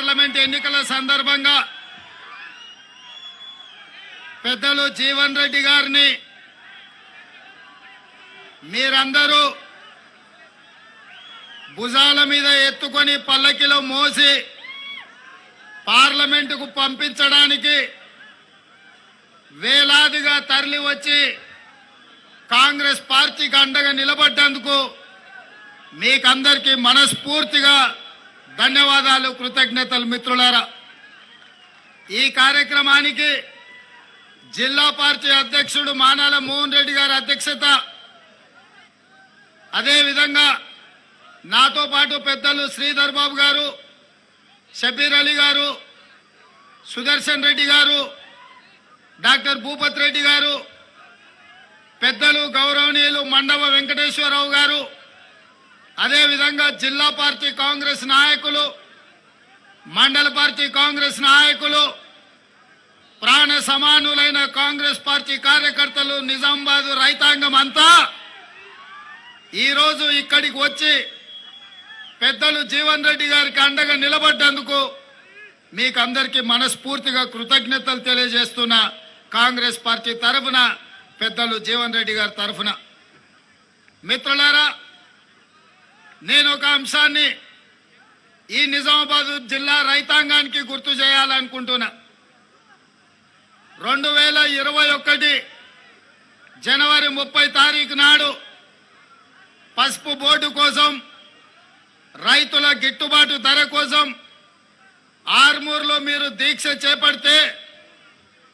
Parliament ఎన్నికల సందర్భంగా పెద్దలు జీవన్ రెడ్డి గారిని మీరందరూ భుజాల మీద ఎత్తుకొని పల్లకిలో మోసి పార్లమెంటుకు పంపించడానికి వేలాదిగా తరలి వచ్చి కాంగ్రెస్ పార్టీకి అండగా నిలబడ్డందుకు మీకందరికీ మనస్ఫూర్తిగా ధన్యవాదాలు కృతజ్ఞతలు మిత్రులారా. ఈ కార్యక్రమానికి జిల్లా పార్టీ అధ్యక్షుడు మానాల మోహన్ రెడ్డి గారి అధ్యక్షత. అదేవిధంగా నాతో పాటు పెద్దలు శ్రీధర్ బాబు గారు షబీర్ అలీ గారు సుదర్శన్ రెడ్డి గారు డాక్టర్ భూపత్ రెడ్డి గారు పెద్దలు గౌరవనీయులు మండవ వెంకటేశ్వరరావు గారు అదేవిధంగా జిల్లా పార్టీ కాంగ్రెస్ నాయకులు మండల పార్టీ కాంగ్రెస్ నాయకులు ప్రాణ సమానులైన కాంగ్రెస్ పార్టీ కార్యకర్తలు నిజామాబాద్ రైతాంగం అంతా ఈరోజు ఇక్కడికి వచ్చి పెద్దలు జీవన్ రెడ్డి గారికి అండగా నిలబడ్డందుకు మీకందరికీ మనస్ఫూర్తిగా కృతజ్ఞతలు తెలియజేస్తున్న కాంగ్రెస్ పార్టీ తరఫున పెద్దలు జీవన్ రెడ్డి గారి తరఫున. మిత్రులారా నేను ఒక అంశాన్ని ఈ నిజామాబాద్ జిల్లా రైతాంగానికి గుర్తు చేయాలనుకుంటున్నా. రెండు వేల ఇరవై ఒకటి జనవరి ముప్పై తారీఖు నాడు పసుపు బోర్డు కోసం రైతుల గిట్టుబాటు ధర కోసం ఆర్మూర్లో మీరు దీక్ష చేపడితే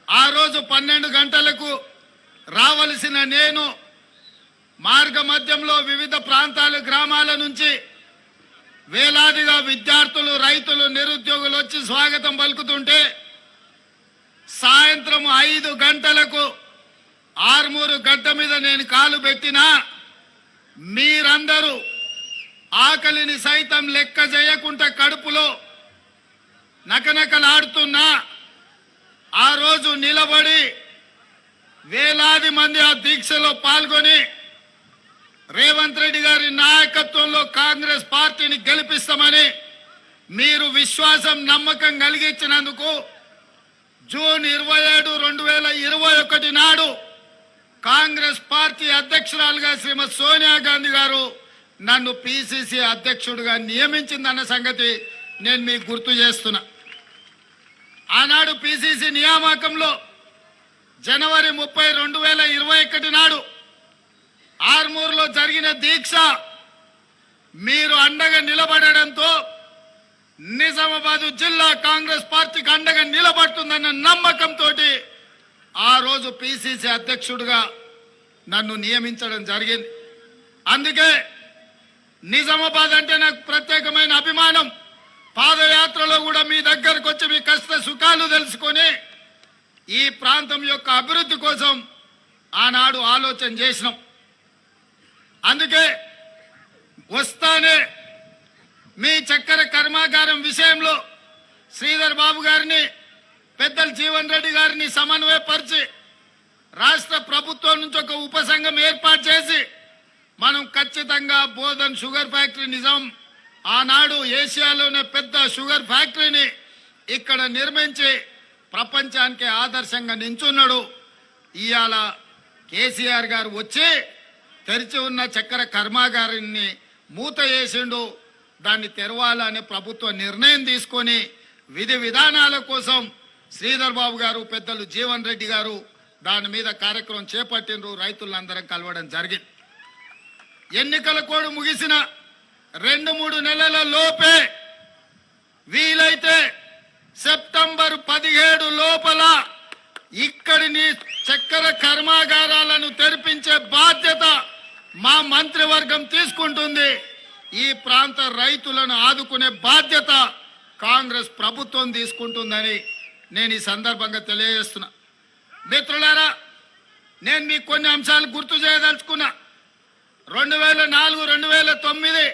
ఆ రోజు పన్నెండు గంటలకు రావలసిన నేను మార్గ మధ్యంలో వివిధ ప్రాంతాలు గ్రామాల నుంచి వేలాదిగా విద్యార్థులు రైతులు నిరుద్యోగులు వచ్చి స్వాగతం పలుకుతుంటే సాయంత్రం ఐదు గంటలకు ఆర్మూరు గడ్డ మీద నేను కాలు పెట్టినా మీరందరూ ఆకలిని సైతం లెక్క చేయకుండా కడుపులో నకనకలాడుతున్నా. ఆ రోజు నిలబడి వేలాది మంది ఆ దీక్షలో పాల్గొని రేవంత్ రెడ్డి గారి నాయకత్వంలో కాంగ్రెస్ పార్టీని గెలిపిస్తామని మీరు విశ్వాసం నమ్మకం కలిగించినందుకు జూన్ ఇరవై ఏడు రెండు వేల ఇరవై ఒకటి నాడు కాంగ్రెస్ పార్టీ అధ్యక్షురాలుగా శ్రీమతి సోనియా గాంధీ గారు నన్ను పిసిసి అధ్యక్షుడిగా నియమించిందన్న సంగతి నేను మీకు గుర్తు చేస్తున్నా. ఆనాడు పిసిసి నియామకంలో జనవరి ముప్పై రెండు వేల ఇరవై ఒకటి నాడు ఆర్మూర్లో జరిగిన దీక్ష మీరు అండగా నిలబడడంతో నిజామాబాద్ జిల్లా కాంగ్రెస్ పార్టీకి అండగా నిలబడుతుందన్న నమ్మకంతో ఆ రోజు పిసిసి అధ్యక్షుడిగా నన్ను నియమించడం జరిగింది. అందుకే నిజామాబాద్ అంటే నాకు ప్రత్యేకమైన అభిమానం. పాదయాత్రలో కూడా మీ దగ్గరకు వచ్చి మీ కష్ట సుఖాలు తెలుసుకొని ఈ ప్రాంతం యొక్క అభివృద్ధి కోసం ఆనాడు ఆలోచన చేసినాం. అందుకే వస్తానే మీ చక్కెర కర్మాగారం విషయంలో శ్రీధర్ బాబు గారిని పెద్దలు జీవన్ రెడ్డి గారిని సమన్వయపరిచి రాష్ట్ర ప్రభుత్వం నుంచి ఒక ఉపసంఘం ఏర్పాటు చేసి మనం ఖచ్చితంగా బోధన్ షుగర్ ఫ్యాక్టరీ నిజాం. ఆనాడు ఏషియాలోనే పెద్ద షుగర్ ఫ్యాక్టరీని ఇక్కడ నిర్మించి ప్రపంచానికి ఆదర్శంగా నించున్నాడు. ఇవాళ కేసీఆర్ గారు వచ్చి తెరిచి ఉన్న చక్కెర కర్మాగారాన్ని మూత వేసిండు. దాన్ని తెరవాలని ప్రభుత్వ నిర్ణయం తీసుకొని విధి విధానాల కోసం శ్రీధర్ బాబు గారు పెద్దలు జీవన్ రెడ్డి గారు దాని మీద కార్యక్రమం చేపట్టిండ్రు. రైతులందరం కలవడం జరిగింది. ఎన్నికల కోడ్ ముగిసిన రెండు మూడు నెలల లోపే వీలైతే సెప్టెంబర్ పదిహేడు లోపల ఇక్కడిని చక్కెర కర్మాగారాలను తెరిపించే బాధ్యత మా మంత్రివర్గం తీసుకుంటుంది. ఈ ప్రాంత రైతులను ఆదుకునే బాధ్యత కాంగ్రెస్ ప్రభుత్వం తీసుకుంటుందని నేను ఈ సందర్భంగా తెలియజేస్తున్నా. మిత్రులారా నేను మీకు కొన్ని అంశాలు గుర్తు చేయదలుచుకున్నా. రెండు వేల నాలుగు రెండు వేల తొమ్మిది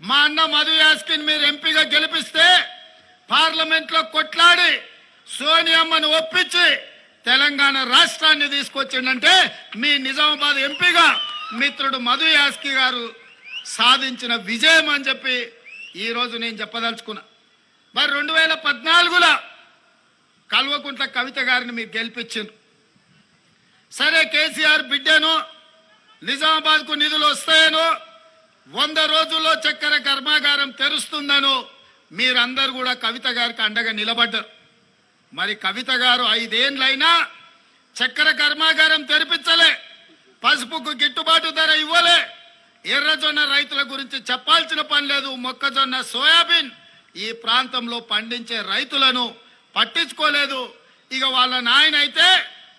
మా అన్న మధు యాస్కిన్ మీరు ఎంపీగా గెలిపిస్తే పార్లమెంట్లో కొట్లాడి సోనియమ్మను ఒప్పించి తెలంగాణ రాష్ట్రాన్ని తీసుకొచ్చిండంటే మీ నిజామాబాద్ ఎంపీగా మిత్రుడు మధు యాస్కి గారు సాధించిన విజయం అని చెప్పి ఈరోజు నేను చెప్పదలుచుకున్నా. మరి రెండు వేల పద్నాలుగులో కల్వకుంట్ల కవిత గారిని మీరు గెలిపించారు సరే కేసీఆర్ బిడ్డను నిజామాబాద్కు నిధులు వస్తాయనో వంద రోజుల్లో చక్కెర కర్మాగారం తెరుస్తుందనో మీరందరూ కూడా కవిత గారికి అండగా నిలబడ్డారు. మరి కవిత గారు ఐదేండ్లైనా చక్కెర కర్మాగారం తెరిపించలే. పసుపుకు గిట్టుబాటు ధర ఇవ్వలే. ఎర్రజొన్న రైతుల గురించి చెప్పాల్సిన పని లేదు. మొక్కజొన్న సోయాబీన్. ఈ ప్రాంతంలో పండించే రైతులను పట్టించుకోలేదు. ఇక వాళ్ళ నాయన అయితే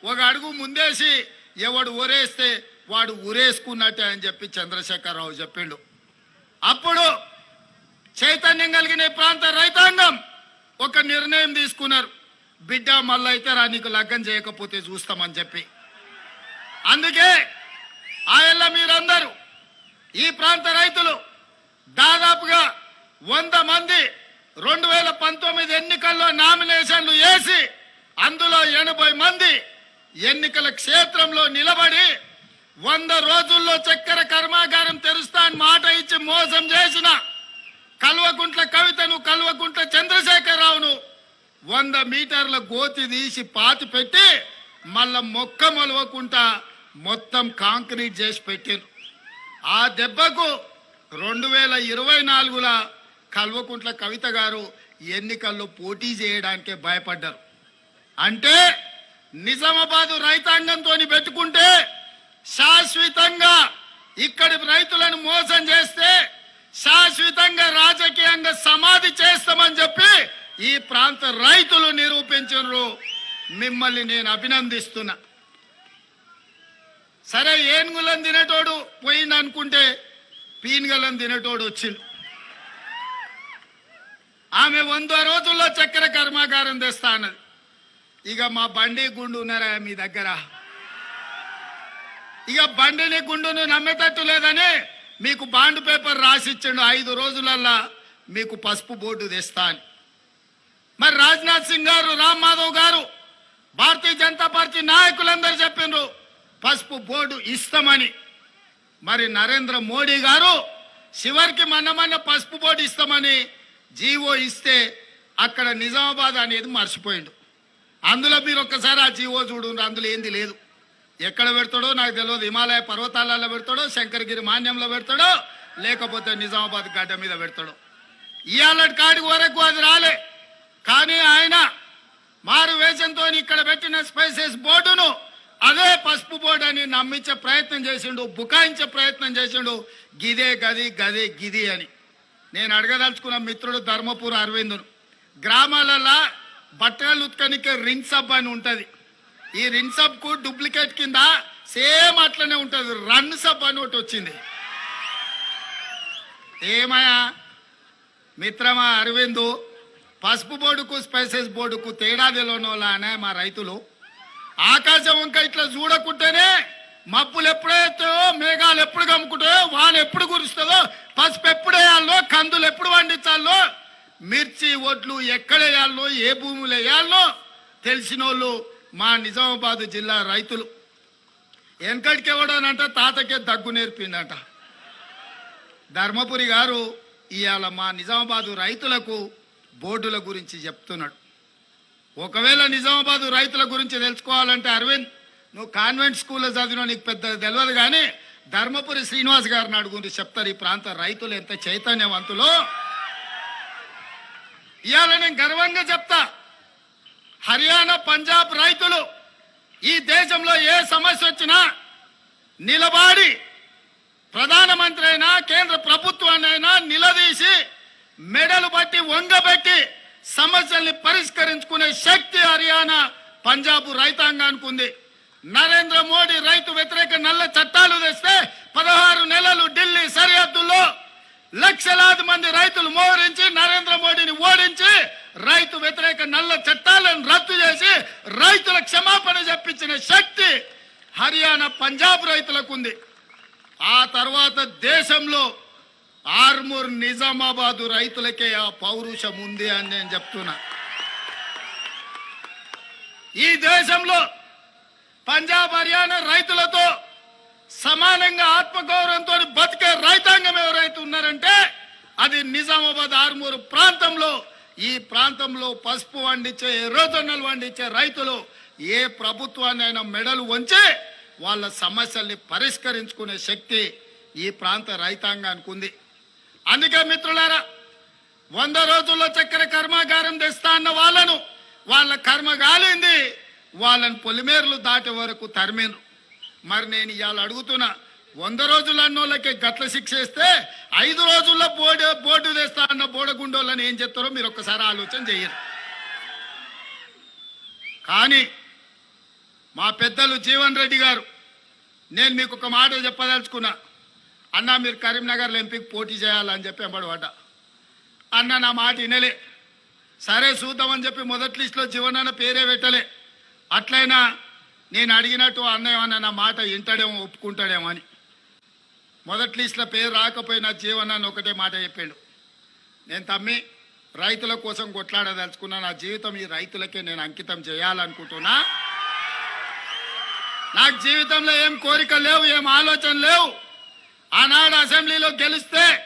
ఒక అడుగు ముందేసి ఎవడు ఊరేస్తే వాడు ఊరేసుకున్నట్టే అని చెప్పి చంద్రశేఖరరావు చెప్పిండు. అప్పుడు చైతన్యం కలిగిన ఈ ప్రాంత రైతాంగం ఒక నిర్ణయం తీసుకున్నారు. బిడ్డ మళ్ళీ అయితే రా నీకు లగ్గం చేయకపోతే చూస్తామని చెప్పి. అందుకే ఆయల్ల మీరందరూ ఈ ప్రాంత రైతులు దాదాపుగా వంద మంది రెండు వేల పంతొమ్మిది ఎన్నికల్లో నామినేషన్లు వేసి అందులో ఎనభై మంది ఎన్నికల క్షేత్రంలో నిలబడి వంద రోజుల్లో చక్కెర కర్మాగారం తెరుస్తాను మాట ఇచ్చి మోసం చేసిన కల్వకుంట్ల కవితను కల్వకుంట్ల చంద్రశేఖరరావును వంద మీటర్ల గోతి తీసి పాతి పెట్టి మళ్ళా మొక్క మొలవకుండా మొత్తం కాంక్రీట్ చేసి పెట్టారు ఆ దెబ్బకు రెండు వేల ఇరవై నాలుగుల కల్వకుంట్ల కవిత గారు ఎన్నికల్లో పోటీ చేయడానికే భయపడ్డారు. అంటే నిజామాబాదు రైతాంగంతో పెట్టుకుంటే శాశ్వతంగా ఇక్కడి రైతులను మోసం చేస్తే శాశ్వతంగా రాజకీయంగా సమాధి చేస్తామని చెప్పి ఈ ప్రాంత రైతులు నిరూపించరు మిమ్మల్ని నేను అభినందిస్తున్నా. సరే ఏనుగులను తినేటోడు పోయింది అనుకుంటే పీనుగలను తినేటోడు వచ్చిండు. ఆమె వంద రోజుల్లో చక్కెర కర్మాగారం తెస్తా అన్నది. ఇక మా బండి గుండు ఉన్నారా మీ దగ్గర? ఇక బండిని గుండును నమ్మేటట్టు లేదని మీకు బాండ్ పేపర్ రాసిచ్చిండు. ఐదు రోజులల్లా మీకు పసుపు బోర్డు తెస్తా అని. మరి రాజ్నాథ్ సింగ్ గారు రామ్ మాధవ్ గారు భారతీయ జనతా పార్టీ నాయకులందరూ చెప్పిండ్రు. పసుపు బోర్డు ఇస్తామని. మరి నరేంద్ర మోడీ గారు చివరికి మన్నమన్న పసుపు బోర్డు ఇస్తామని జీవో ఇస్తే అక్కడ నిజామాబాద్ అనేది మర్చిపోయిండు. అందులో మీరు ఒక్కసారి ఆ జీవో చూడండి అందులో ఏంది లేదు. ఎక్కడ పెడతాడో నాకు తెలియదు. హిమాలయ పర్వతాలలో పెడతాడో శంకరగిరి మాన్యంలో పెడతాడో లేకపోతే నిజామాబాద్ గడ్డ మీద పెడతాడో. ఇవాళ కాడికి వరకు అది రాలే. కానీ ఆయన మారు వేషంతో ఇక్కడ పెట్టిన స్పైసెస్ బోర్డును అదే పసుపు బోర్డు అని నమ్మించే ప్రయత్నం చేసిండు బుకాయించే ప్రయత్నం చేసిండు గిదే గది గదే గిది అని. నేను అడగదలుచుకున్న మిత్రుడు ధర్మపూర్ అరవిందును. గ్రామాలలో బట్టలు ఉత్కనికే రిన్సబ్ అని ఉంటుంది. ఈ రిన్కు డూప్లికేట్ కింద సేమ్ అట్లనే ఉంటుంది. రన్ సబ్ అని ఒకటి వచ్చింది. ఏమయా మిత్రమా అరవిందు పసుపు బోర్డుకు స్పైసెస్ బోర్డుకు తేడా తెలియనోలా అనే మా రైతులు ఆకాశం వంక ఇట్లా చూడకుంటేనే మబ్బులు ఎప్పుడైతాయో మేఘాలు ఎప్పుడు కమ్ముకుంటాయో వాన ఎప్పుడు కురుస్తుందో పసుపు ఎప్పుడు వేయాలో కందులు ఎప్పుడు పండించాలో మిర్చి ఒడ్లు ఎక్కడ వేయాలో ఏ భూములు వేయాలో తెలిసిన వాళ్ళు మా నిజామాబాద్ జిల్లా రైతులు. వెనకడికి ఎవడనంట తాతకే దగ్గు నేర్పిండట. ధర్మపురి గారు ఇవాళ మా నిజామాబాదు రైతులకు బోర్డుల గురించి చెప్తున్నాడు. ఒకవేళ నిజామాబాద్ రైతుల గురించి తెలుసుకోవాలంటే అరవింద్ నువ్వు కాన్వెంట్ స్కూల్లో చదివినా నీకు పెద్ద తెలియదు కానీ ధర్మపురి శ్రీనివాస్ గారిని అడుగుండి చెప్తారు ఈ ప్రాంత రైతులు ఎంత చైతన్యవంతులో. ఇవాళ నేను గర్వంగా చెప్తా. హర్యానా పంజాబ్ రైతులు ఈ దేశంలో ఏ సమస్య వచ్చినా నిలబాడి ప్రధానమంత్రి అయినా కేంద్ర ప్రభుత్వాన్ని అయినా నిలదీసి మెడలు బట్టి వంగబెట్టి సమస్యల్ని పరిష్కరించుకునే శక్తి హర్యానా పంజాబ్ రైతాంగానికి ఉంది. నరేంద్ర మోడీ రైతు వ్యతిరేక నల్ల చట్టాలు తెస్తే పదహారు నెలలు ఢిల్లీ సరిహద్దుల్లో లక్షలాది మంది రైతులు మోహరించి నరేంద్ర మోడీని ఓడించి రైతు వ్యతిరేక నల్ల చట్టాలను రద్దు చేసి రైతుల క్షమాపణ చెప్పించిన శక్తి హర్యానా పంజాబ్ రైతులకు ఉంది. ఆ తర్వాత దేశంలో ఆర్మూర్ నిజామాబాదు రైతులకే ఆ పౌరుషం ఉంది అని నేను చెప్తున్నా. ఈ దేశంలో పంజాబ్ హర్యానా రైతులతో సమానంగా ఆత్మగౌరవంతో బతికే రైతాంగం ఎవరైతే ఉన్నారంటే అది నిజామాబాద్ ఆర్మూరు ప్రాంతంలో ఈ ప్రాంతంలో పసుపు వండించే ఎర్రజొన్నలు వండించే రైతులు ఏ ప్రభుత్వాన్ని అయినా మెడలు వంచి వాళ్ళ సమస్యల్ని పరిష్కరించుకునే శక్తి ఈ ప్రాంత రైతాంగానికి ఉంది. అందుకే మిత్రులారా వంద రోజుల్లో చక్కెర కర్మాగారం తెస్తా అన్న వాళ్ళను వాళ్ళ కర్మ కాలింది వాళ్ళని పొలిమేర్లు దాటే వరకు తరిమేను. మరి నేను ఇవాళ అడుగుతున్నా వంద రోజుల అన్నోళ్ళకి గట్ల శిక్ష వేస్తే ఐదు రోజుల్లో బోర్డు బోర్డు తెస్తా అన్న బోడగుండోళ్ళని ఏం చెప్తారో మీరు ఒక్కసారి ఆలోచన చేయరు కానీ మా పెద్దలు జీవన్ రెడ్డి గారు నేను మీకు ఒక మాట చెప్పదలుచుకున్నా. అన్న మీరు కరీంనగర్లో ఎంపీకి పోటీ చేయాలని చెప్పి ఎంబడబడ్డా అన్న నా మాట వినలే. సరే చూద్దామని చెప్పి మొదటి లిస్టులో జీవనన్న పేరే పెట్టలే. అట్లయినా నేను అడిగినట్టు అన్న ఏమన్నా నా మాట వింటాడేమో ఒప్పుకుంటాడేమో అని. మొదటి లిస్టులో పేరు రాకపోయినా జీవన్ ఒకటే మాట చెప్పాడు. నేను తమ్మి రైతుల కోసం కొట్లాడదలుచుకున్నా. నా జీవితం ఈ రైతులకే నేను అంకితం చేయాలనుకుంటున్నా. నాకు జీవితంలో ఏం కోరిక లేవు ఏం ఆలోచన లేవు. ఆనాడు అసెంబ్లీలో గెలిస్తే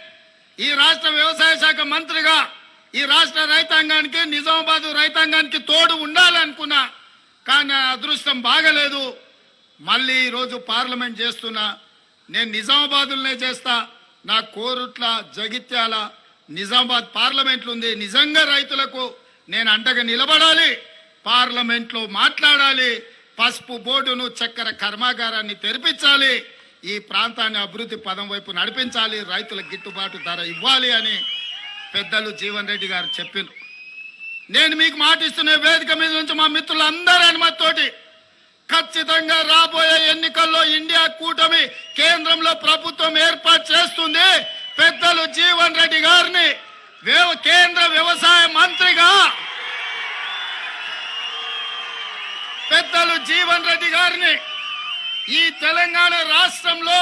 ఈ రాష్ట్ర వ్యవసాయ శాఖ మంత్రిగా ఈ రాష్ట్ర రైతాంగానికి నిజామాబాద్ రైతాంగానికి తోడు ఉండాలనుకున్నా కానీ నా అదృష్టం బాగలేదు. మళ్ళీ ఈరోజు పార్లమెంట్ చేస్తున్నా. నేను నిజామాబాదులనే చేస్తా. నా కోరుట్ల జగిత్యాల నిజామాబాద్ పార్లమెంట్లు ఉంది నిజంగా రైతులకు నేను అండగా నిలబడాలి. పార్లమెంట్లో మాట్లాడాలి. పసుపు బోర్డును చక్కెర కర్మాగారాన్ని తెరిపించాలి. ఈ ప్రాంతాన్ని అభివృద్ధి పదం వైపు నడిపించాలి రైతులకు గిట్టుబాటు ధర ఇవ్వాలి అని పెద్దలు జీవన్ రెడ్డి గారు చెప్పారు నేను మీకు మాటిస్తున్న వేదిక మీద నుంచి మా మిత్రులందరి అనుమతితోటి ఖచ్చితంగా రాబోయే ఎన్నికల్లో ఇండియా కూటమి కేంద్రంలో ప్రభుత్వం ఏర్పాటు చేస్తుంది. పెద్దలు జీవన్ రెడ్డి గారిని వ్యవ- కేంద్ర వ్యవసాయ మంత్రిగా పెద్దలు జీవన్ రెడ్డి గారిని ఈ తెలంగాణ రాష్ట్రంలో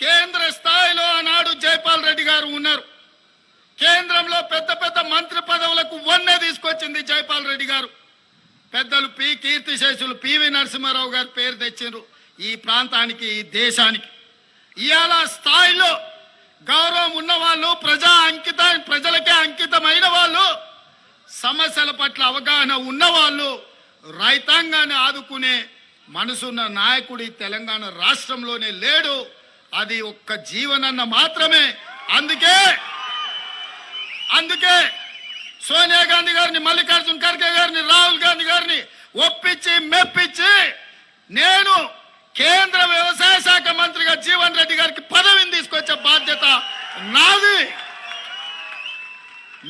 కేంద్ర స్థాయిలో ఆనాడు జైపాల్ రెడ్డి గారు ఉన్నారు. కేంద్రంలో పెద్ద పెద్ద మంత్రి పదవులకు వన్నే తీసుకొచ్చింది జైపాల్ రెడ్డి గారు. పెద్దలు పి కీర్తిశేషులు పివి నరసింహారావు గారు పేరు తెచ్చిండ్రు ఈ ప్రాంతానికి ఈ దేశానికి. ఇవాళ స్థాయిలో గౌరవం ఉన్న వాళ్ళు ప్రజా అంకిత ప్రజలకే అంకితమైన వాళ్ళు సమస్యల పట్ల అవగాహన ఉన్నవాళ్ళు రైతాంగాన్ని ఆదుకునే మనసున్న నాయకుడి తెలంగాణ రాష్ట్రంలోనే లేడు. అది ఒక్క జీవనన్న మాత్రమే. అందుకే అందుకే సోనియా గాంధీ గారిని మల్లికార్జున ఖర్గే గారిని రాహుల్ గాంధీ గారిని ఒప్పించి మెప్పించి నేను కేంద్ర వ్యవసాయ శాఖ మంత్రిగా జీవన్ రెడ్డి గారికి పదవిని తీసుకొచ్చే బాధ్యత నాది.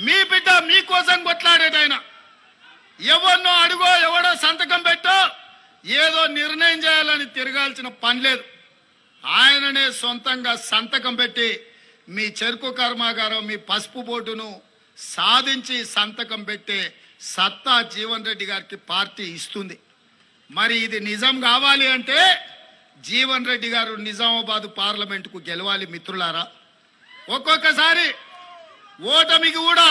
మీ బిడ్డ మీకోసం కొట్లాడేటైనా ఎవరినో అడుగో ఎవడో సంతకం పెట్టో ఏదో నిర్ణయం చేయాలని తిరగాల్సిన పని లేదు. ఆయననే సొంతంగా సంతకం పెట్టి మీ చెరుకు కర్మాగారం మీ పసుపు బోర్డును సాధించి సంతకం పెట్టే సత్తా జీవన్ రెడ్డి గారికి పార్టీ ఇస్తుంది. మరి ఇది నిజం కావాలి అంటే జీవన్ రెడ్డి గారు నిజామాబాద్ పార్లమెంటుకు గెలవాలి మిత్రులారా. ఒక్కొక్కసారి ఓటమికి కూడా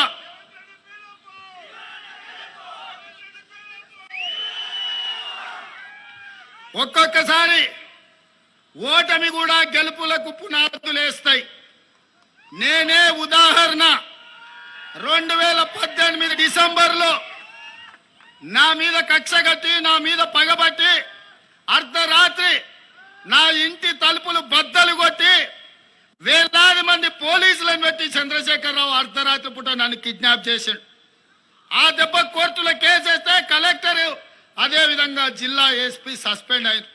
ఒక్కొక్కసారి ఓటమి కూడా గెలుపులకు పునాదులేస్తాయి. నేనే ఉదాహరణ. రెండు వేల పద్దెనిమిది డిసెంబర్లో నా మీద కక్ష కట్టి నా మీద పగబట్టి అర్ధరాత్రి నా ఇంటి తలుపులు బద్దలు కొట్టి వేలాది మంది పోలీసులను పెట్టి చంద్రశేఖరరావు అర్ధరాత్రి పూట నన్ను కిడ్నాప్ చేశాడు ఆ దెబ్బ కోర్టులో కేసేస్తే కలెక్టర్ అదేవిధంగా జిల్లా ఎస్పీ సస్పెండ్ అయ్యారు.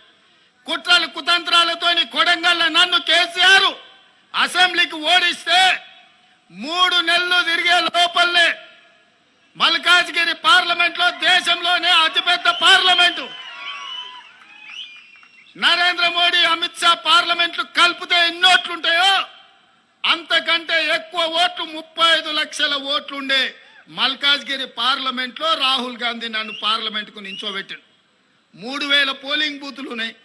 కుట్రలు కుతంత్రాలతోని కొడంగల్ నన్ను కేసీఆర్ అసెంబ్లీకి ఓడిస్తే మూడు నెలలు తిరిగే లోపలనే మల్కాజ్గిరి పార్లమెంట్లో దేశంలోనే అతిపెద్ద పార్లమెంటు. నరేంద్ర మోడీ అమిత్ షా పార్లమెంట్లు కలిపితే ఎన్ని ఓట్లుంటాయో అంతకంటే ఎక్కువ ఓట్లు ముప్పై ఐదు లక్షల ఓట్లుండే ఉండే మల్కాజ్గిరి పార్లమెంట్లో రాహుల్ గాంధీ నన్ను పార్లమెంట్కు నించోబెట్టాడు. మూడు వేల పోలింగ్ బూతులు ఉన్నాయి.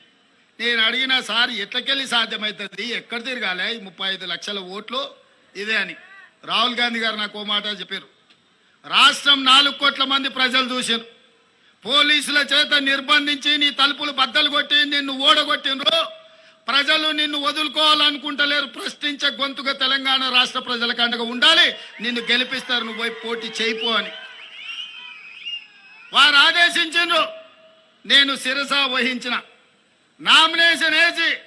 నేను అడిగిన సార్ ఎట్లకెళ్ళి సాధ్యమవుతుంది ఎక్కడ తిరగాలి? ఈ ముప్పై ఐదు లక్షల ఓట్లు? ఇదే అని. రాహుల్ గాంధీ గారు నాకు ఓ మాట చెప్పారు. రాష్ట్రం నాలుగు కోట్ల మంది ప్రజలు చూశారు. పోలీసుల చేత నిర్బంధించి నీ తలుపులు బద్దలు కొట్టి నిన్ను ఓడగొట్టినరు ప్రజలు నిన్ను వదులుకోవాలనుకుంటలేరు. ప్రశ్నించే గొంతుగా తెలంగాణ రాష్ట్ర ప్రజల కండగా ఉండాలి. నిన్ను గెలిపిస్తారు. నువ్వు పోయి పోటీ చేయిపో అని. వారు ఆదేశించిండ్రు. నేను శిరస వహించిన. నామినేషన్ వేసి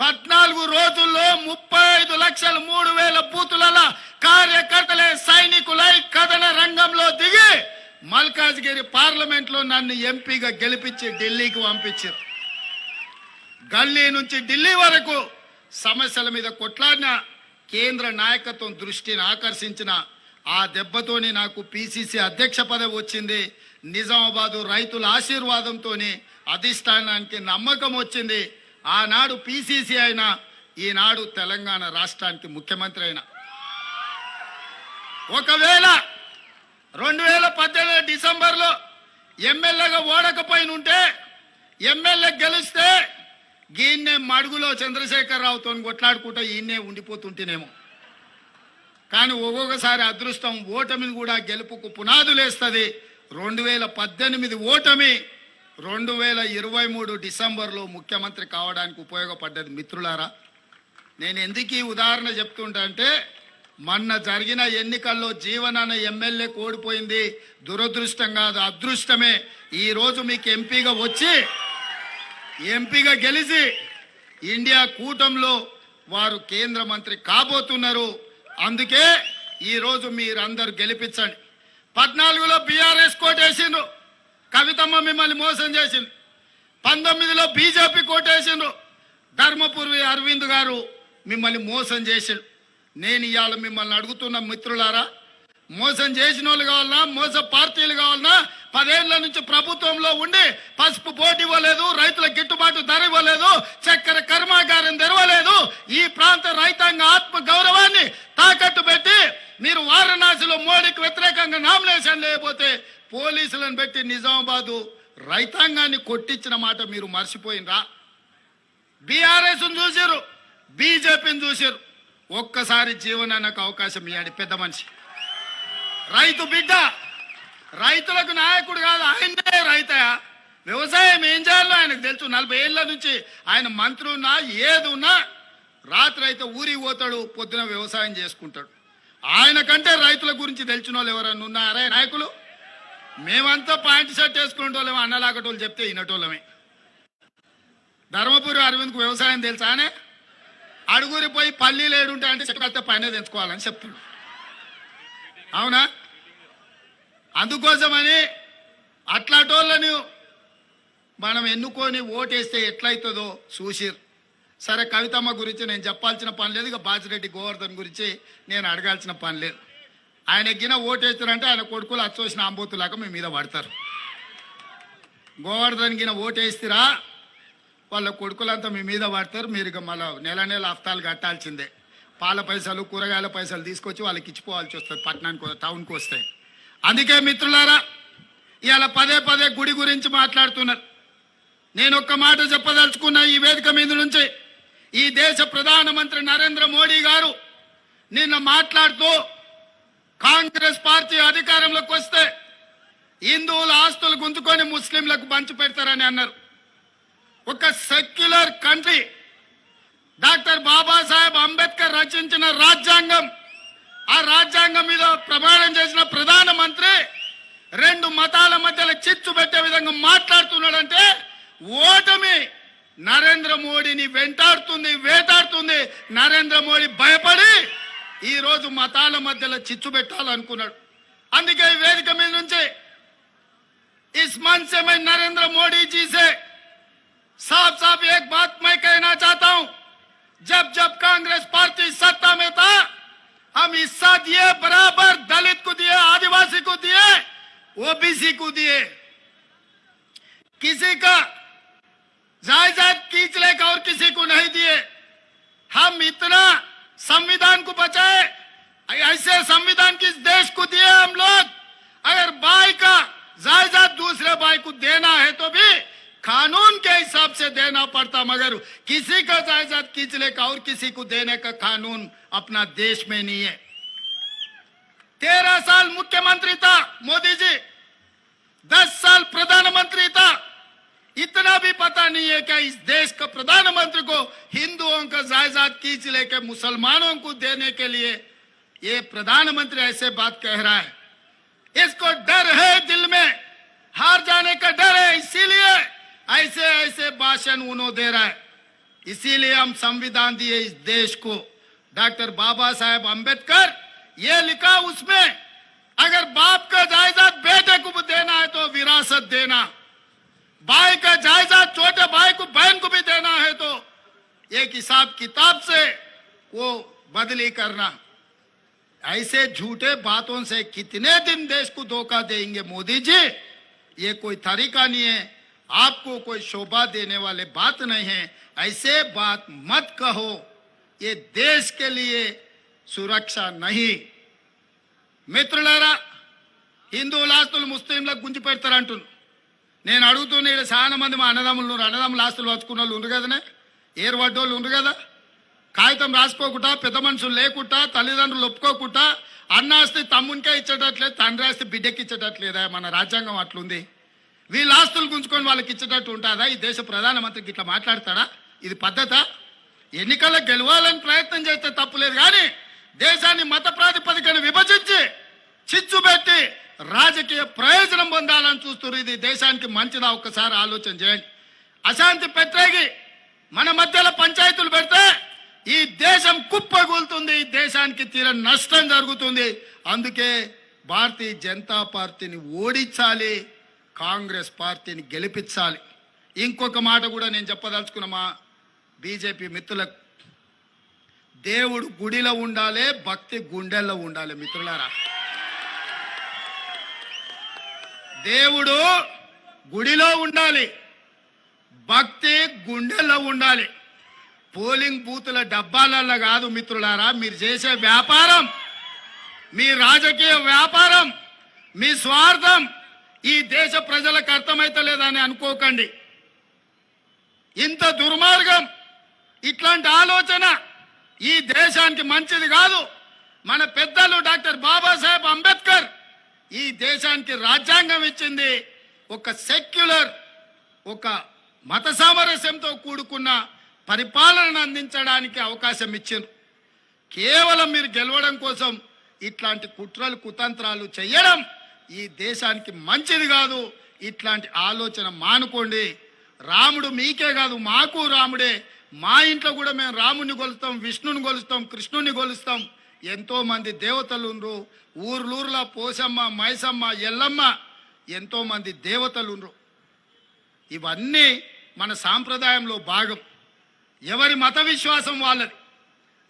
పద్నాలుగు రోజుల్లో ముప్పై ఐదు లక్షల మూడు వేల బూతుల కార్యకర్తలే సైనికులై కథన రంగంలో దిగి మల్కాజ్గిరి పార్లమెంట్లో నన్ను ఎంపీగా గెలిపించి ఢిల్లీకి పంపించారు. గల్లీ నుంచి ఢిల్లీ వరకు సమస్యల మీద కొట్లాడిన కేంద్ర నాయకత్వం దృష్టిని ఆకర్షించిన ఆ దెబ్బతోని నాకు పిసిసి అధ్యక్ష పదవి వచ్చింది. నిజామాబాదు రైతుల ఆశీర్వాదంతోనే అధిష్టానానికి నమ్మకం వచ్చింది. ఆనాడు పిసిసి అయినా ఈనాడు తెలంగాణ రాష్ట్రానికి ముఖ్యమంత్రి అయినా. ఒకవేళ రెండు వేల పద్దెనిమిది డిసెంబర్లో ఎమ్మెల్యేగా ఓడకపోయినుంటే ఎమ్మెల్యే గెలిస్తే గీన్నే మడుగులో చంద్రశేఖరరావుతో కొట్లాడుకుంటా ఈయన్నే ఉండిపోతుంటేనేమో. కానీ ఒక్కొక్కసారి అదృష్టం ఓటమిని కూడా గెలుపుకు పునాదులేస్తుంది రెండు వేల పద్దెనిమిది ఓటమి రెండు వేల ఇరవై మూడు డిసెంబర్లో ముఖ్యమంత్రి కావడానికి ఉపయోగపడ్డది మిత్రులారా. నేను ఎందుకు ఈ ఉదాహరణ చెప్తుంటే అంటే మొన్న జరిగిన ఎన్నికల్లో జీవనాన్న ఎమ్మెల్యే ఓడిపోయింది దురదృష్టం కాదు అదృష్టమే. ఈరోజు మీకు ఎంపీగా వచ్చి ఎంపీగా గెలిచి ఇండియా కూటంలో వారు కేంద్ర మంత్రి కాబోతున్నారు. అందుకే ఈరోజు మీరందరూ గెలిపించండి. పద్నాలుగులో బీఆర్ఎస్ కోటేసిండ్రు. కవితమ్మ మిమ్మల్ని మోసం చేసింది. పంతొమ్మిదిలో బీజేపీ కోటేసిండ్రు. ధర్మపురి అరవింద్ గారు మిమ్మల్ని మోసం చేసిండు. నేను ఇవాళ మిమ్మల్ని అడుగుతున్న మిత్రులారా మోసం చేసిన వాళ్ళు కావాలన్నా మోస పార్టీలు కావాలన్నా పదేళ్ళ నుంచి ప్రభుత్వంలో ఉండి పసుపు పోటీ ఇవ్వలేదు రైతుల గిట్టుబాటు ధర ఇవ్వలేదు చక్కెర కర్మాగారం తెరవలేదు. ఈ ప్రాంత రైతాంగ ఆత్మ గౌరవాన్ని తాకట్టు పెట్టి మీరు వారణాసిలో మోడీకి వ్యతిరేకంగా నామినేషన్ లేకపోతే పోలీసులను పెట్టి నిజామాబాదు రైతాంగాన్ని కొట్టించిన మాట మీరు మర్చిపోయినరా? బీఆర్ఎస్ చూసారు బీజేపీని చూసారు ఒక్కసారి జీవనానికి అవకాశం ఇవ్వండి పెద్ద మనిషి. రైతు బిడ్డ రైతులకు నాయకుడు కాదు ఆయనే రైతయా వ్యవసాయం ఏం చేయాలో ఆయనకు తెలుసు. నలభై ఏళ్ళ నుంచి ఆయన మంత్రి ఉన్నా ఏది ఉన్నా రాత్రి అయితే ఊరికి పోతాడు పొద్దున వ్యవసాయం చేసుకుంటాడు. ఆయన కంటే రైతుల గురించి తెలిసిన వాళ్ళు ఎవరన్నా ఉన్నారే? నాయకులు మేమంతా పాయింట్ షర్ట్ వేసుకునే వాళ్ళమే అన్నలాగటోళ్ళు చెప్తే వినటోళ్ళమే. ధర్మపురి అరవింద్కు వ్యవసాయం తెలుసానే అడుగురి పోయి పల్లీలు ఏడుంటాయంటే చెట్టు కడితే పైన తెచ్చుకోవాలని చెప్తున్నాడు. అవునా? అందుకోసమని అట్లాటోళ్ళని మనం ఎన్నుకొని ఓటేస్తే ఎట్లయితుందో చూసిరు. సరే కవితమ్మ గురించి నేను చెప్పాల్సిన పని లేదు ఇక బాజిరెడ్డి గోవర్ధన్ గురించి నేను అడగాల్సిన పని లేదు. ఆయన ఎగ్గిన ఓటేస్తారంటే ఆయన కొడుకులు అచ్చోసిన అంబోతులాగా మీ మీద పడతారు. గోవర్ధన్ గిన ఓటేస్తారా? వాళ్ళ కొడుకులంతా మీ మీద పడతారు మీరు ఇక మళ్ళీ నెల నెల హఫ్తాలు కట్టాల్సిందే. పాల పైసలు కూరగాయల పైసలు తీసుకొచ్చి వాళ్ళకి ఇచ్చిపోవాల్సి వస్తుంది పట్టణానికి టౌన్కి వస్తాయి. అందుకే మిత్రులారా ఇవాళ పదే పదే గుడి గురించి మాట్లాడుతున్నారు. నేను ఒక్క మాట చెప్పదలుచుకున్న ఈ వేదిక మీద నుంచి ఈ దేశ ప్రధానమంత్రి నరేంద్ర మోడీ గారు నిన్న మాట్లాడుతూ కాంగ్రెస్ పార్టీ అధికారంలోకి వస్తే హిందువుల ఆస్తులు గుంజుకొని ముస్లింలకు పంచి పెడతారని అన్నారు. ఒక secular country doctor Babasaheb Ambedkar రచించిన రాజ్యాంగం ఆ రాజ్యాంగం మీద ప్రమాణం చేసిన ప్రధానమంత్రి రెండు మతాల మధ్యలో చిచ్చు పెట్టే విధంగా మాట్లాడుతున్నాడంటే ఓటమి నరేంద్ర మోడీని వెంటాడుతుంది వేటాడుతుంది నరేంద్ర మోడీ భయపడి ఈ రోజు మతాల మధ్యలో చిచ్చు పెట్టాలనుకున్నాడు అందుకే ఈ వేదిక మీద నుంచి इस मन से मैं नरेंद्र मोदी जी से साफ साफ एक बात मैं कहना चाहता हूं जब जब कांग्रेस पार्टी सत्ता में था हम हिस्सा दिए, बराबर दलित को दिए, आदिवासी को दिए, ओबीसी को दिए। किसी का जायदाद खींच लेकर और किसी को नहीं दिए। हम इतना संविधान को बचाए, ऐसे संविधान किस देश को दिए हम लोग? अगर बाई का जायदाद दूसरे भाई को देना है तो भी कानून के हिसाब से देना पड़ता, मगर किसी का जायदाद खींच का और किसी को देने का कानून अपना देश में नहीं है। तेरह साल मुख्यमंत्री था मोदी जी, दस साल प्रधानमंत्री था। इतना भी पता नहीं नहीं है क्या इस देश का प्रधानमंत्री को हिंदुओं का जायदाद खींच लेके, मुसलमानों को देने के लिए ये प्रधानमंत्री ऐसे बात कह रहा है। इसको डर है दिल में, हार जाने का डर है, इसीलिए ऐसे ऐसे भाषण उन्होंने दे रहा है। इसीलिए हम संविधान दिए इस देश को। डॉक्टर बाबा साहेब अंबेडकर, ये लिखा उसमें, अगर बाप का जायदाद बेटे को भी देना है तो विरासत देना। भाई का जायदाद छोटे भाई को, बहन को भी देना है तो एक हिसाब किताब से वो बदली करना। ऐसे झूठे बातों से कितने दिन देश को धोखा देंगे मोदी जी? ये कोई तरीका नहीं है। आपको कोई शोभा देने वाले बात नहीं है ऐसे बात मत कहो ये देश के लिए సురక్ష నహి మిత్రులారా హిందువుల ఆస్తులు ముస్లింలకు గుంజి పెడతారంటున్నారు నేను అడుగుతున్న ఇక్కడ చాలా మంది మా అన్నదమ్ములు ఉన్నారు అన్నదమ్ముల ఆస్తులు వచ్చుకున్న వాళ్ళు ఉండ్రు కదనే ఏరు పడ్డోళ్ళు ఉండ్రు కదా కాగితం రాసుకోకుండా పెద్ద మనుషులు లేకుండా తల్లిదండ్రులు ఒప్పుకోకుండా అన్న ఆస్తి తమ్మునికే ఇచ్చేటట్లేదు తండ్రి ఆస్తి బిడ్డకి ఇచ్చేటట్లేదా మన రాజ్యాంగం అట్లుంది వీళ్ళ ఆస్తులు గుంజుకొని వాళ్ళకి ఇచ్చేటట్టు ఉంటుందా ఈ దేశ ప్రధానమంత్రికి ఇట్లా మాట్లాడతాడా? ఇది పద్ధత? ఎన్నికల్లో గెలవాలని ప్రయత్నం చేస్తే తప్పులేదు కానీ దేశాన్ని మత ప్రాతిపదికన విభజించి చిచ్చు పెట్టి రాజకీయ ప్రయోజనం పొందాలని చూస్తున్నారు. ఇది దేశానికి మంచిదా? ఒక్కసారి ఆలోచన చేయండి. అశాంతి పెట్టేగి మన మధ్యలో పంచాయతీలు పెడితే ఈ దేశం కుప్పగూలుతుంది ఈ దేశానికి తీర నష్టం జరుగుతుంది. అందుకే భారతీయ జనతా పార్టీని ఓడించాలి. కాంగ్రెస్ పార్టీని గెలిపించాలి. ఇంకొక మాట కూడా నేను చెప్పదలుచుకున్నామా? బీజేపీ మిత్రులకు దేవుడు గుడిలో ఉండాలి భక్తి గుండెల్లో ఉండాలి మిత్రులారా. దేవుడు గుడిలో ఉండాలి భక్తి గుండెల్లో ఉండాలి. పోలింగ్ బూతుల డబ్బాలల్లో కాదు మిత్రులారా మీరు చేసే వ్యాపారం మీ రాజకీయ వ్యాపారం మీ స్వార్థం ఈ దేశ ప్రజలకు అర్థమైతలేదని అనుకోకండి. ఇంత దుర్మార్గం ఇట్లాంటి ఆలోచన ఈ దేశానికి మంచిది కాదు. మన పెద్దలు డాక్టర్ బాబాసాహెబ్ అంబేద్కర్ ఈ దేశానికి రాజ్యాంగం ఇచ్చింది. ఒక సెక్యులర్ ఒక మత సామరస్యంతో కూడుకున్న పరిపాలనను అందించడానికి అవకాశం ఇచ్చింది కేవలం మీరు గెలవడం కోసం ఇట్లాంటి కుట్రలు కుతంత్రాలు చేయడం ఈ దేశానికి మంచిది కాదు. ఇట్లాంటి ఆలోచన మానుకోండి. రాముడు మీకే కాదు మాకు రాముడే. మా ఇంట్లో కూడా మేము రాముని కొలుస్తాం విష్ణుని కొలుస్తాం కృష్ణుని కొలుస్తాం. ఎంతో మంది దేవతలు ఉండ్రు. పోసమ్మ మైసమ్మ ఎల్లమ్మ ఎంతో మంది దేవతలు ఉండ్రు. ఇవన్నీ మన సాంప్రదాయంలో భాగం. ఎవరి మత విశ్వాసం వాళ్ళది?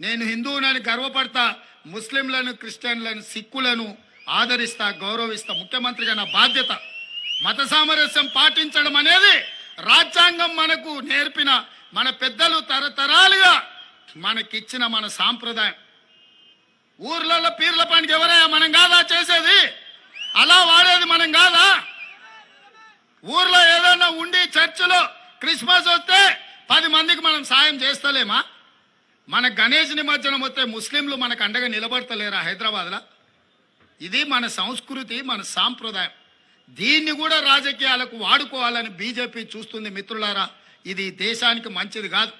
నేను హిందువునని గర్వపడతా ముస్లింలను క్రిస్టియన్లను సిక్కులను ఆదరిస్తా గౌరవిస్తా ముఖ్యమంత్రిగా నా బాధ్యత. మత సామరస్యం పాటించడం అనేది రాజ్యాంగం మనకు నేర్పిన మన పెద్దలు తరతరాలుగా మనకిచ్చిన మన సాంప్రదాయం. ఊర్లలో పీర్ల పనికి ఎవరయ్యా? మనం కాదా చేసేది? అలా వాడేది మనం కాదా? ఊర్లో ఏదైనా ఉండి చర్చిలో క్రిస్మస్ వస్తే పది మందికి మనం సాయం చేస్తలేమా? మన గణేష్ నిమజ్జనం వస్తే ముస్లింలు మనకు అండగా నిలబడతలేరా హైదరాబాద్లో? ఇది మన సంస్కృతి మన సాంప్రదాయం. దీన్ని కూడా రాజకీయాలకు వాడుకోవాలని బీజేపీ చూస్తుంది మిత్రులారా. ఇది దేశానికి మంచిది కాదు.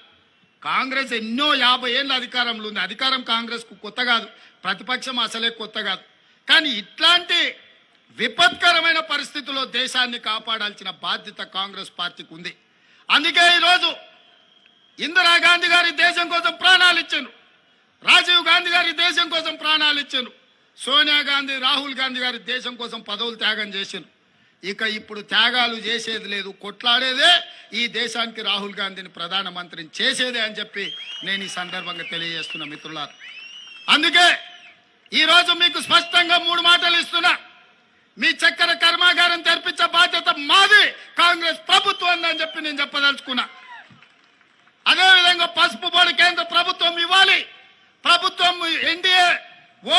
కాంగ్రెస్ ఎన్నో యాభై ఏళ్ళ అధికారంలో ఉంది. అధికారం కాంగ్రెస్కు కొత్త కాదు. ప్రతిపక్షం అసలే కొత్త కాదు. కానీ ఇట్లాంటి విపత్కరమైన పరిస్థితుల్లో దేశాన్ని కాపాడాల్సిన బాధ్యత కాంగ్రెస్ పార్టీకి ఉంది. అందుకే ఈరోజు ఇందిరాగాంధీ గారి దేశం కోసం ప్రాణాలు ఇచ్చాను. రాజీవ్ గాంధీ గారి దేశం కోసం ప్రాణాలు ఇచ్చాను. సోనియా గాంధీ రాహుల్ గాంధీ గారి దేశం కోసం పదవులు త్యాగం చేశారు ఇక ఇప్పుడు త్యాగాలు చేసేది లేదు కొట్లాడేదే ఈ దేశానికి రాహుల్ గాంధీని ప్రధానమంత్రిని చేసేదే అని చెప్పి నేను ఈ సందర్భంగా తెలియజేస్తున్నా మిత్రులారు. అందుకే ఈరోజు మీకు స్పష్టంగా మూడు మాటలు ఇస్తున్నా. మీ చక్కెర కర్మాగారం తెరిపించే బాధ్యత మాది కాంగ్రెస్ ప్రభుత్వం అని చెప్పి నేను చెప్పదలుచుకున్నా. అదేవిధంగా పసుపు బోర్డు కేంద్ర ప్రభుత్వం ఇవ్వాలి. ప్రభుత్వం ఎన్డీఏ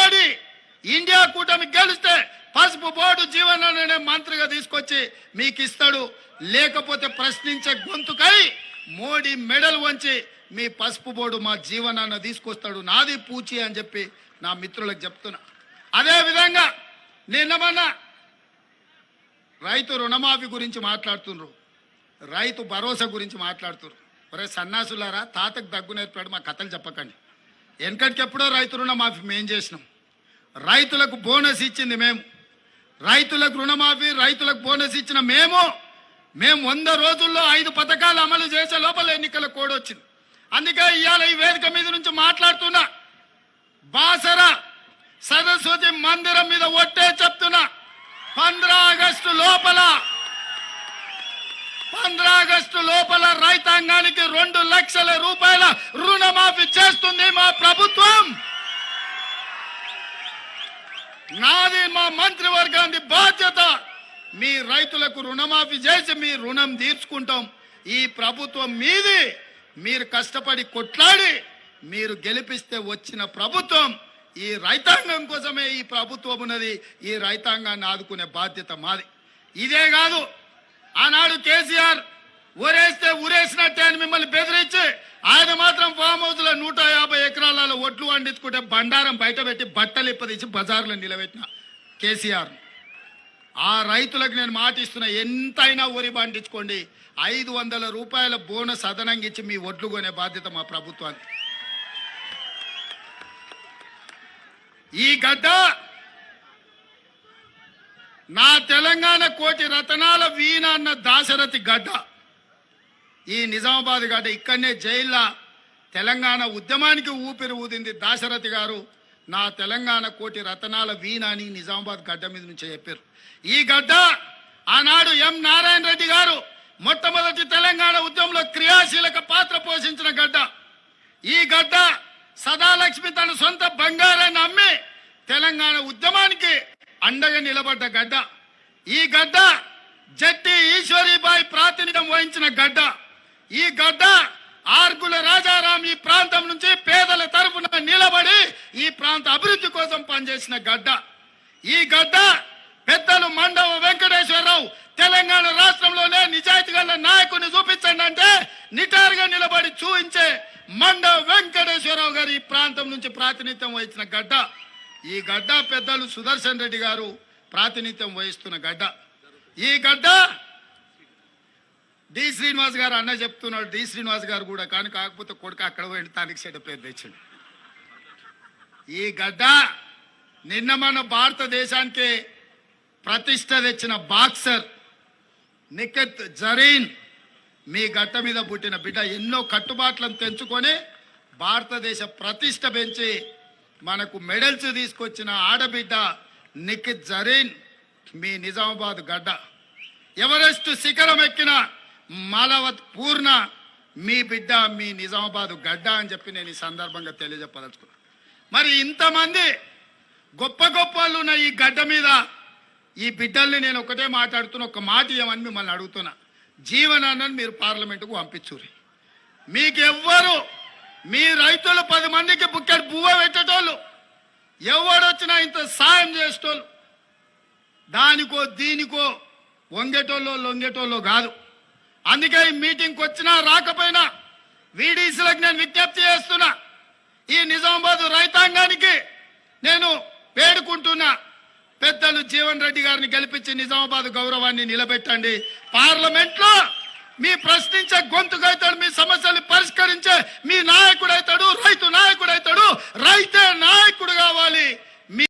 ఓడి ఇండియా కూటమి గెలిస్తే పసుపు బోర్డు జీవన మంత్రిగా తీసుకొచ్చి మీకు ఇస్తాడు లేకపోతే ప్రశ్నించే గొంతుకై మోడీ మెడల్ వంచి మీ పసుపు బోర్డు మా జీవనాన్ని తీసుకొస్తాడు. నాది పూచి అని చెప్పి నా మిత్రులకు చెప్తున్నా. అదే విధంగా నిన్న మొన్న రైతు రుణమాఫీ గురించి మాట్లాడుతున్నారు రైతు భరోసా గురించి మాట్లాడుతున్నారు ఒరే సన్నాసులారా తాతకు దగ్గు నేర్పాడు మా కథలు చెప్పకండి. వెనకటికి ఎప్పుడో రైతు రుణమాఫీ మేం చేసినాం. రైతులకు బోనస్ ఇచ్చింది మేము. రైతులకు రుణమాఫీ రైతులకు బోనస్ ఇచ్చిన మేము మేము వంద రోజుల్లో ఐదు పథకాలు అమలు చేసే లోపల ఎన్నికల కోడ్ వచ్చింది. అందుకే ఇవాళ ఈ వేదిక మీద నుంచి మాట్లాడుతున్నా. బాసర సరస్వతి మందిరం మీద ఒట్టే చెప్తున్నా. పంద్రా ఆగస్టు లోపల పంద్రా ఆగస్టు లోపల రైతాంగానికి రెండు లక్షల రూపాయల రుణమాఫీ చేస్తుంది మా ప్రభుత్వం. నాది మా మంత్రివర్గాన్ని బాధ్యత. మీ రైతులకు రుణమాఫీ చేసి మీ రుణం తీర్చుకుంటాం. ఈ ప్రభుత్వం మీది. మీరు కష్టపడి కొట్లాడి మీరు గెలిపిస్తే వచ్చిన ప్రభుత్వం ఈ రైతాంగం కోసమే ఈ ప్రభుత్వం ఉన్నది. ఈ రైతాంగాన్ని ఆదుకునే బాధ్యత మాది. ఇదే కాదు ఆనాడు కేసీఆర్ ఊరేస్తే ఊరేసినట్టే అని మిమ్మల్ని బెదిరించి ఆయన మాత్రం ఫామ్ హౌస్లో నూట యాభై ఎకరాలలో ఒడ్లు వండించుకుంటే బండారం బయట పెట్టి బట్టలు ఇప్పదీసి బజార్లో నిలబెట్టిన కేసీఆర్ ఆ రైతులకు నేను మాటిస్తున్నా ఎంత ఎంతైనా ఊరి పండించుకోండి. ఐదు వందల రూపాయల బోనస్ అదనంగా ఇచ్చి మీ ఒడ్లు కొనే బాధ్యత మా ప్రభుత్వానికి. ఈ గడ్డ నా తెలంగాణ కోటి రతనాల వీణ అన్న దాశరథి గడ్డ. ఈ నిజామాబాద్ గడ్డ ఇక్కడనే జైల్లో తెలంగాణ ఉద్యమానికి ఊపిరి ఊదింది దాశరథి గారు. నా తెలంగాణ కోటి రతనాల వీణ అని నిజామాబాద్ గడ్డ మీద నుంచి చెప్పారు. ఈ గడ్డ ఆనాడు ఎం నారాయణ రెడ్డి గారు మొట్టమొదటి తెలంగాణ ఉద్యమంలో క్రియాశీలక పాత్ర పోషించిన గడ్డ. ఈ గడ్డ సదాలక్ష్మి తన సొంత బంగారాన్ని అమ్మి తెలంగాణ ఉద్యమానికి అండగా నిలబడ్డ గడ్డ. ఈ గడ్డ జట్టి ఈశ్వరీబాయి ప్రాతినిధ్యం వహించిన గడ్డ. ఈ గడ్డ ఆర్గుల రాజారాం ఈ ప్రాంతం నుంచి పేదల తరఫున నిలబడి ఈ ప్రాంత అభివృద్ధి కోసం పనిచేసిన గడ్డ. ఈ గడ్డ పెద్దలు మండవ వెంకటేశ్వరరావు తెలంగాణ రాష్ట్రంలోనే నిజాయితీ గల నాయకుని చూపించండి అంటే నిటారుగా నిలబడి చూపించే మండవ వెంకటేశ్వరరావు గారు ఈ ప్రాంతం నుంచి ప్రాతినిధ్యం వహించిన గడ్డ. ఈ గడ్డ పెద్దలు సుదర్శన్ రెడ్డి గారు ప్రాతినిధ్యం వహిస్తున్న గడ్డ. ఈ గడ్డ డి శ్రీనివాస్ గారు అన్న చెప్తున్నాడు డి శ్రీనివాస్ గారు కూడా కానీ కాకపోతే కొడుకు అక్కడ పోయి తానికి చెడ్డ పేరు తెచ్చిండు. ఈ గడ్డ నిన్న మన భారతదేశానికి ప్రతిష్ట తెచ్చిన బాక్సర్ నిఖత్ జరీన్ మీ గట్ట మీద పుట్టిన బిడ్డ ఎన్నో కట్టుబాట్లను తెంచుకొని భారతదేశ ప్రతిష్ట పెంచి మనకు మెడల్స్ తీసుకొచ్చిన ఆడబిడ్డ నిఖిత్ జరీన్ మీ నిజామాబాద్ గడ్డ. ఎవరెస్ట్ శిఖరం ఎక్కిన మాలవత్ పూర్ణ మీ బిడ్డ మీ నిజామాబాద్ గడ్డ అని చెప్పి నేను ఈ సందర్భంగా తెలియజెప్పదలుచుకున్నాను మరి ఇంతమంది గొప్ప గొప్ప వాళ్ళు ఉన్న ఈ గడ్డ మీద ఈ బిడ్డల్ని నేను ఒకటే మాట్లాడుతున్నా ఒక మాట ఇవ్వమని మిమ్మల్ని అడుగుతున్నా. జీవనాన్ని మీరు పార్లమెంటుకు పంపించుర్రి. మీకెవ్వరు మీ రైతులు పది మందికి బుక్కెడు బువ్వ పెట్టేటోళ్ళు ఎవడొచ్చినా ఇంత సాయం చేసేటోళ్ళు దానికో దీనికో వంగేటోళ్ళు లొంగేటోళ్ళు కాదు. అందుకే ఈ మీటింగ్కి వచ్చినా రాకపోయినా వీడీసీలకు నేను విజ్ఞప్తి చేస్తున్నా. ఈ నిజామాబాద్ రైతాంగానికి నేను వేడుకుంటున్నా. పెద్దలు జీవన్ రెడ్డి గారిని గెలిపించి నిజామాబాద్ గౌరవాన్ని నిలబెట్టండి. పార్లమెంట్లో మీ ప్రశ్నించే గొంతుకైతాడు మీ సమస్యలు పరిష్కరించే మీ నాయకుడు అవుతాడు రైతు నాయకుడు అవుతాడు రైతే నాయకుడు కావాలి.